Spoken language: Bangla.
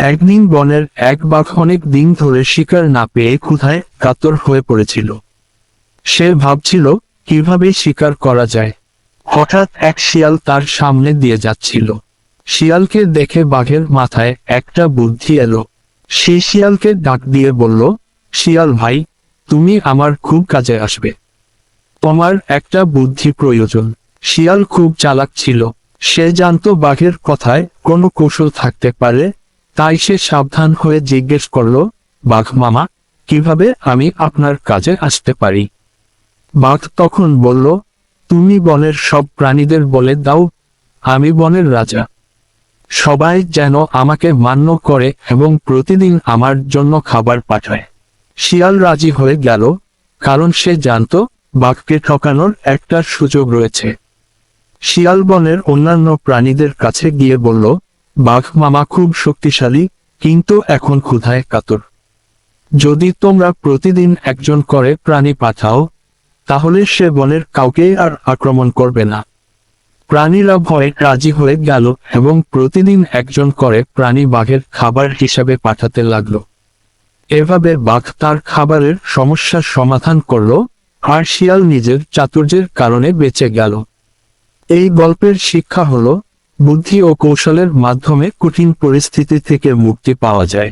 একদিন বনের এক বাঘ অনেক দিন ধরে শিকার না পেয়ে ক্ষুধায় কাতর হয়ে পড়েছিল। সে ভাবছিল, কীভাবে শিকার করা যায়? হঠাৎ এক শিয়াল তার সামনে দিয়ে যাচ্ছিল। শিয়ালকে দেখে বাঘের মাথায় একটা বুদ্ধি এলো। সে শিয়ালকে ডাক দিয়ে বলল, শিয়াল ভাই, তুমি আমার খুব কাজে আসবে। তোমার একটা বুদ্ধি প্রয়োজন। শিয়াল খুব চালাক ছিল। সে জানতো বাঘের কথায় কোনো কৌশল থাকতে পারে তাই সে সাবধান হয়ে জিজ্ঞেস করল, বাঘ মামা, কীভাবে আমি আপনার কাজে আসতে পারি? বাঘ তখন বলল, তুমি বনের সব প্রাণীদের বলে দাও, আমি বনের রাজা। সবাই যেন আমাকে মান্য করে এবং প্রতিদিন আমার জন্য খাবার পাঠায়। শিয়াল রাজি হয়ে গেল, কারণ সে জানতো বাঘকে ঠকানোর একটা সুযোগ রয়েছে। শিয়াল বনের অন্যান্য প্রাণীদের কাছে গিয়ে বলল বাঘ মামা খুব শক্তিশালী, কিন্তু এখন ক্ষুধায় কাতর। যদি তোমরা প্রতিদিন একজন করে প্রাণী পাঠাও, তাহলে সে বনের কাউকে আর আক্রমণ করবে না। প্রাণীরা ভয়ে রাজি হয়ে গেল এবং প্রতিদিন একজন করে প্রাণী বাঘের খাবার হিসাবে পাঠাতে লাগল। এভাবে বাঘ তার খাবারের সমস্যার সমাধান করল, আর শিয়াল নিজের চাতুর্যের কারণে বেঁচে গেল। এই গল্পের শিক্ষা হলো বুদ্ধি ও কৌশলের মাধ্যমে কঠিন পরিস্থিতি থেকে মুক্তি পাওয়া যায়।